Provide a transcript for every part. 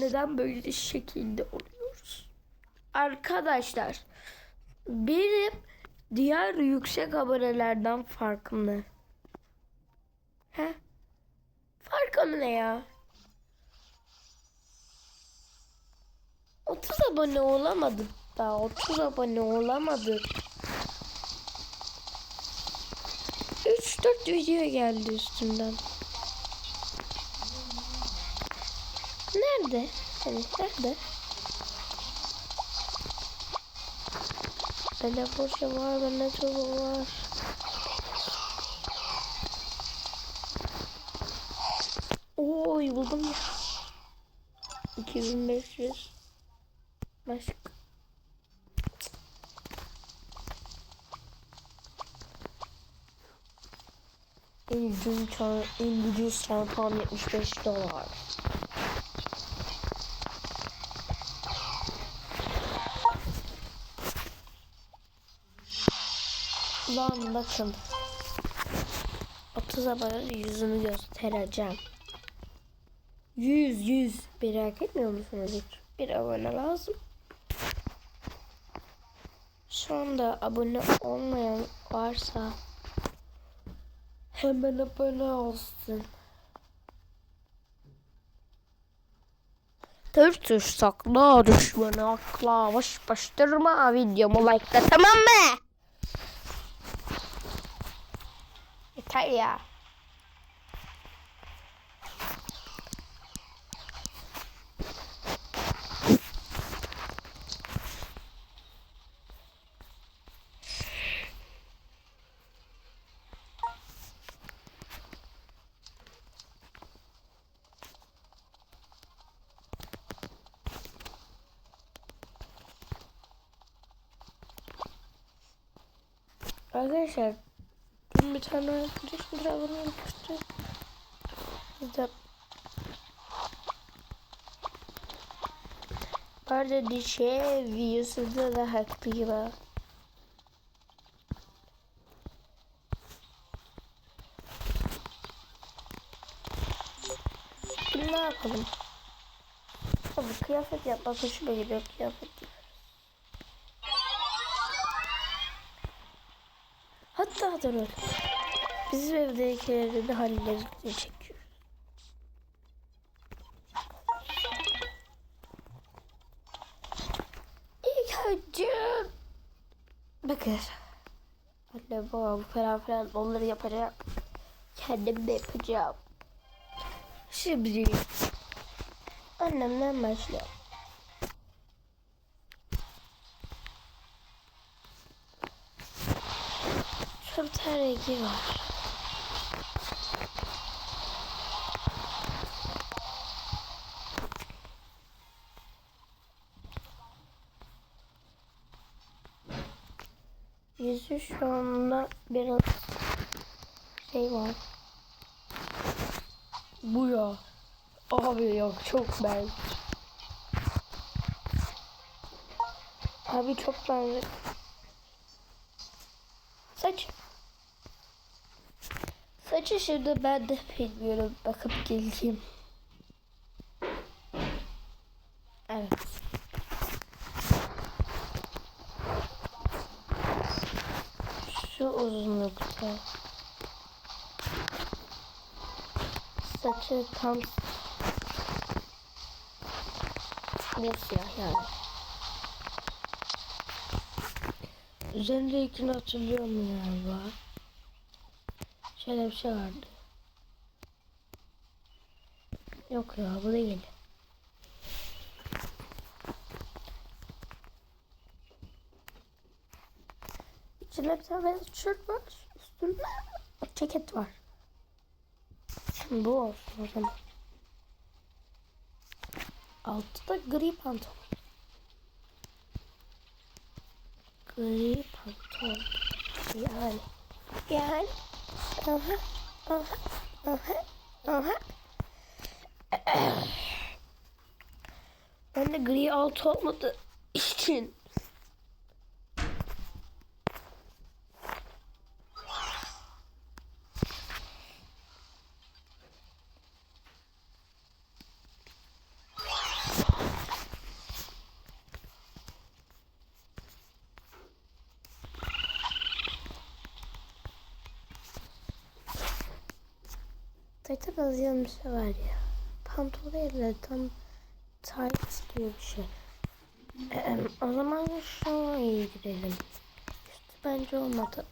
neden böyle şekilde oluyoruz? Arkadaşlar benim diğer yüksek abonelerden farkım ne? He? Farkım ne ya? 30 abone olamadık daha 30 abone olamadık. 3-4 video geldi üstünden. Nerede? Hani nerede? Bende Porsche var, bende Turbo var. Oo buldum ya. 2500. Başka. En ucuz en ucuz çantam 75 dolar. Lan bakın. 30 abone yüzümü göstereceğim. 100 100 merak etmiyor musunuz hiç? Bir abone lazım. Şu anda abone olmayan varsa hemen abone olsun. Tır sakla düşmanı akla baş baştırma videomu like'la tamam mı? Yeter ya. Arkadaşlar dün bir tane arkadaşım bir abone olmuştu. Bizde Pardon dişe videosunda da haklıyım. Şimdi ne yapalım? Tabii kıyafet yapmak hoşuma gidiyor kıyafet. Hatta durun. Bizim evdekileri de hallerini çekiyoruz. İlk önce bakın anne babam falan filan onları yapacağım. Kendim de yapacağım. Şimdi annemden başlayalım. Şurada bir var. Yüzü şu anda biraz şey var. Bu ya. Abi yok çok ben. Abi çok ben. Saç. Saçı şimdi ben de bilmiyorum. Bakıp geleyim. Evet. Şu uzunlukta. Saçı tam bir siyah yani. Üzerindekini hatırlıyorum galiba. Şöyle bir şey vardı. Yok ya bu değil. İçinde bir tane tişört var. Üstünde ceket var. Şimdi bu olsun o zaman. Altı da gri pantolon. Gri pantolon. Yani. Yani. Aha. Aha. Aha. Aha. Ben de gri alt olmadı için Yazan bir şey var ya. De tam tight diyor bir şey. Ee, o zaman şu iyi gidelim. Üstü bence olmadı.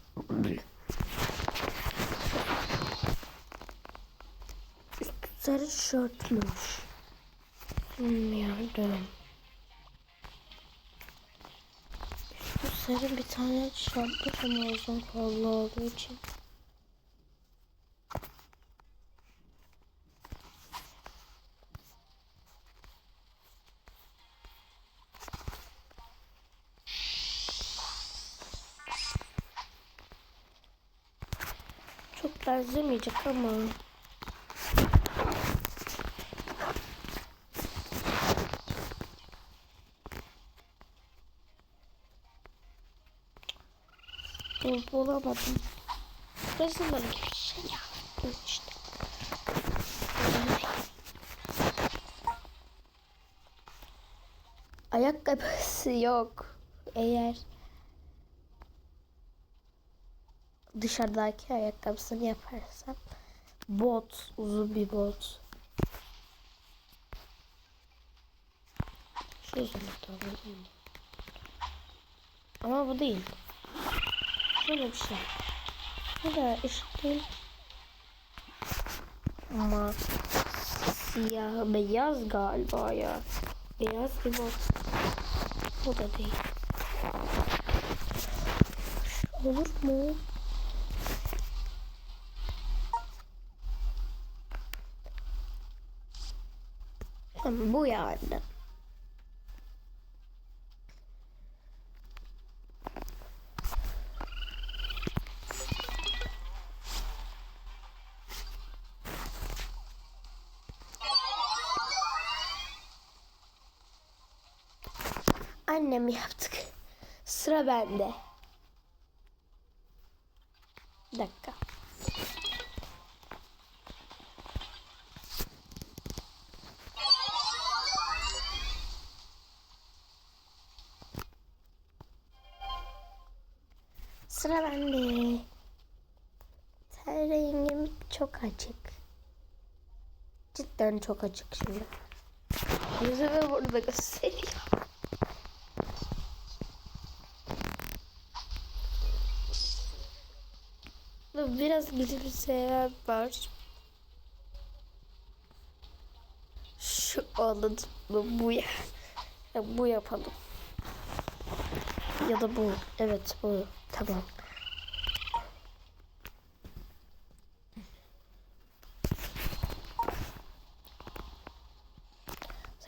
Üstü sarı şortmuş. Bilmiyordum. Üstü sarı bir tane şortmuş ama uzun kollu olduğu için. Benzemeyecek ama. Bul bulamadım. Resimdeki bir şey ya. İşte. Ayakkabısı yok. Eğer dışarıdaki ayakkabısını yaparsam bot, uzun bir bot. Şu alalım. Ama bu değil. Şöyle bir şey. Bu da işte ama siyah beyaz galiba ya. Beyaz bir bot. Bu da değil. Olur mu? Tamam, bu yani. Annem yaptık. Sıra bende. Çok açık. Cidden çok açık şimdi. Yüzümü burada gösteriyor. Biraz gülümseyen var. Şu anladım bu ya. Bu yapalım. Ya da bu. Evet bu. Tamam.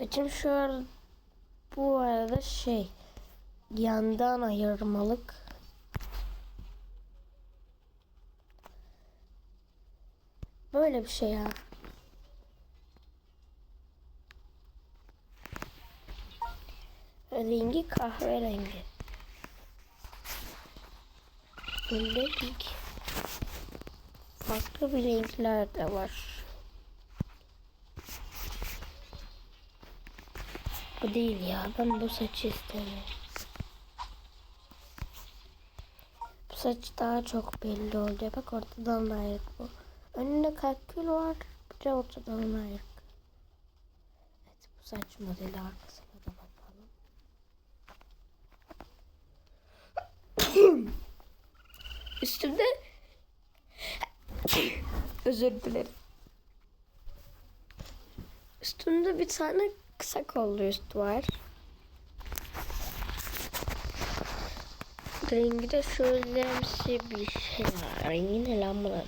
Saçım an bu arada şey yandan ayırmalık. Böyle bir şey ya. Rengi kahverengi. Böyle renk. Farklı bir renkler de var. Bu değil ya. Ben bu saçı istemiyorum. Bu saç daha çok belli oluyor. Bak ortadan ayrık bu. Önünde kalkül var. Bir de ortadan ayrık. Evet bu saç modeli arkasına da bakalım. Üstümde özür dilerim. Üstümde bir tane kısa kollu üst var. Rengi de şöylemsi bir şey var. Rengi ne lan bunun?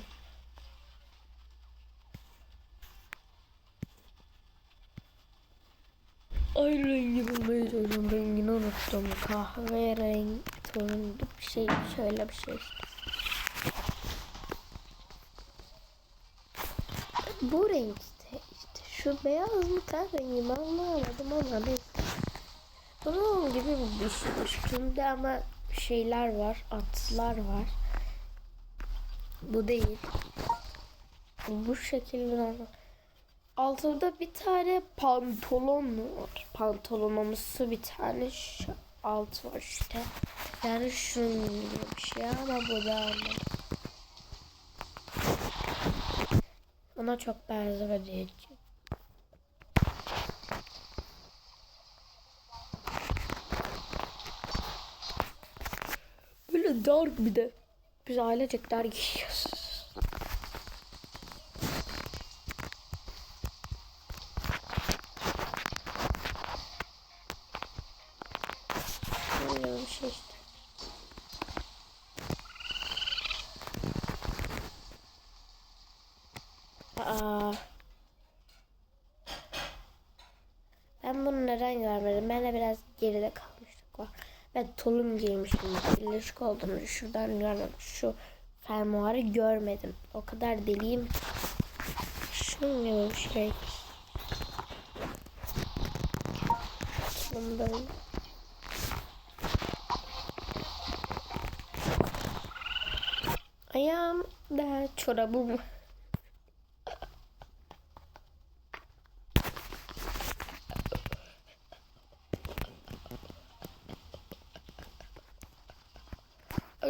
Ay rengi bulmayı söylüyorum. Rengini unuttum. Kahve renk turunlu bir şey. Şöyle bir şey. Bu renk şu beyaz mı ten rengi mi anlamadım ama bir bunun gibi bir şey. Üstünde ama şeyler var. Atlar var. Bu değil. Bu şekilde Altında bir tane pantolon var. Pantolonumsu bir tane şu alt var işte. Yani şunun gibi bir şey ama bu da anladım. Ona çok benzemediği için. Böyle dar bir de. Biz ailecek dar giyiyoruz. Böyle bir şey işte. Aa. Ben bunu neden görmedim? Ben de biraz geride kalmıştık var. Tulum giymiştim. Birleşik olduğunu şuradan görmedim. Şu fermuarı görmedim. O kadar deliyim. Gibi bir şey. Tulum böyle. Ayağım da çorabım.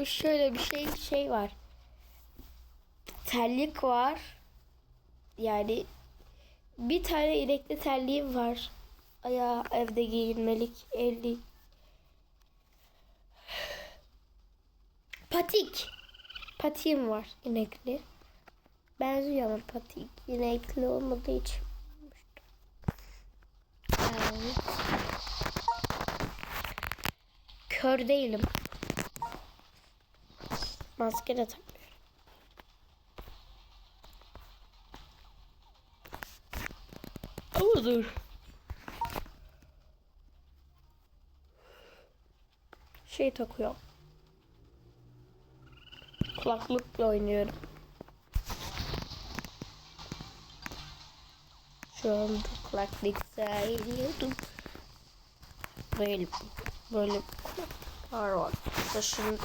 Şöyle bir şey şey var. Terlik var. Yani bir tane inekli terliğim var. Ayağı evde giyinmelik. Elli. Patik. Patiğim var inekli. Benziyor ama patik. İnekli olmadığı için. Evet. Kör değilim. Maske de takmıyorum. Ama dur. Şey takıyorum. Kulaklıkla oynuyorum. Şu anda kulaklıkla oynuyordum. Böyle böyle kulaklıklar var. Taşın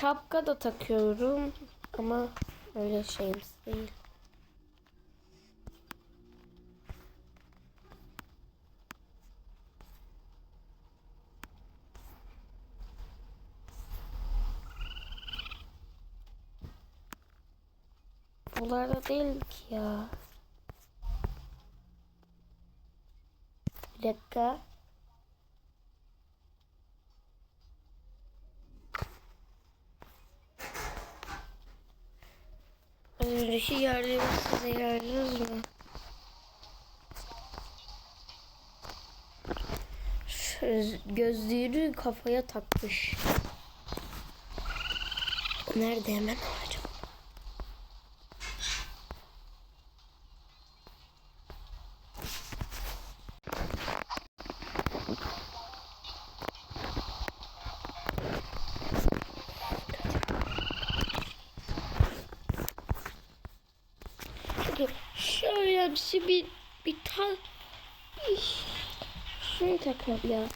Şapka da takıyorum ama öyle şeyimiz değil. Bunlarda değil ki ya. Bir dakika. Az önceki yerleri size gördünüz mü? Gözlüğünü kafaya takmış. Nerede hemen alacağım? Çünkü şöyle bir şey bir tane şey takıyorum ya.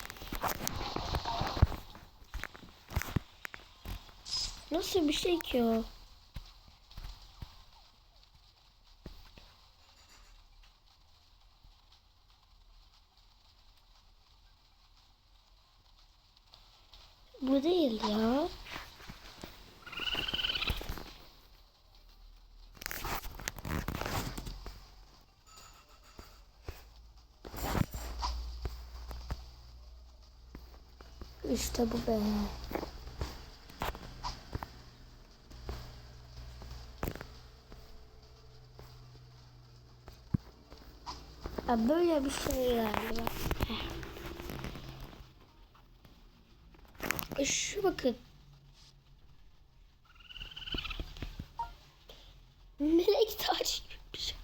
Nasıl bir şey ki o? Bu değil ya. İşte bu be. Ya böyle bir şey galiba. E, Şu bakın. Melek taç gibi bir şey.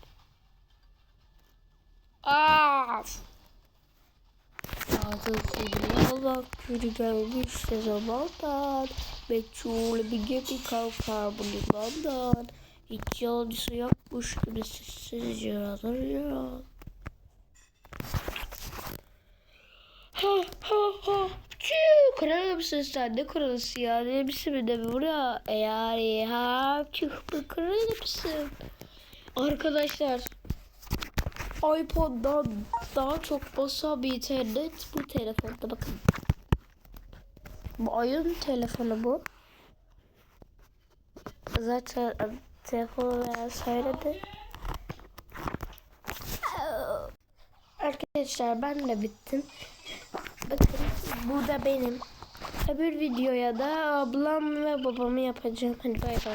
Aa! Ağzını bak yürü gelmişse zamandan Meçhul bir gemi kalkar bu limandan Hiç yolcusu yokmuş gibi sessizce alır ya Ha ha ha. Çiğ kralı mısın sen. Ne kralısı ya? Ne misin bir de mi buraya eğer ha çık bir kralı mısın Arkadaşlar iPhone'dan daha çok basan bir internet bu telefonda bakın. Bu ayın telefonu bu. Zaten Telefonu veya söyledi. Arkadaşlar ben de bittim. Bakın bu da benim. Öbür videoya da ablam ve babamı yapacağım. Hadi bay bay.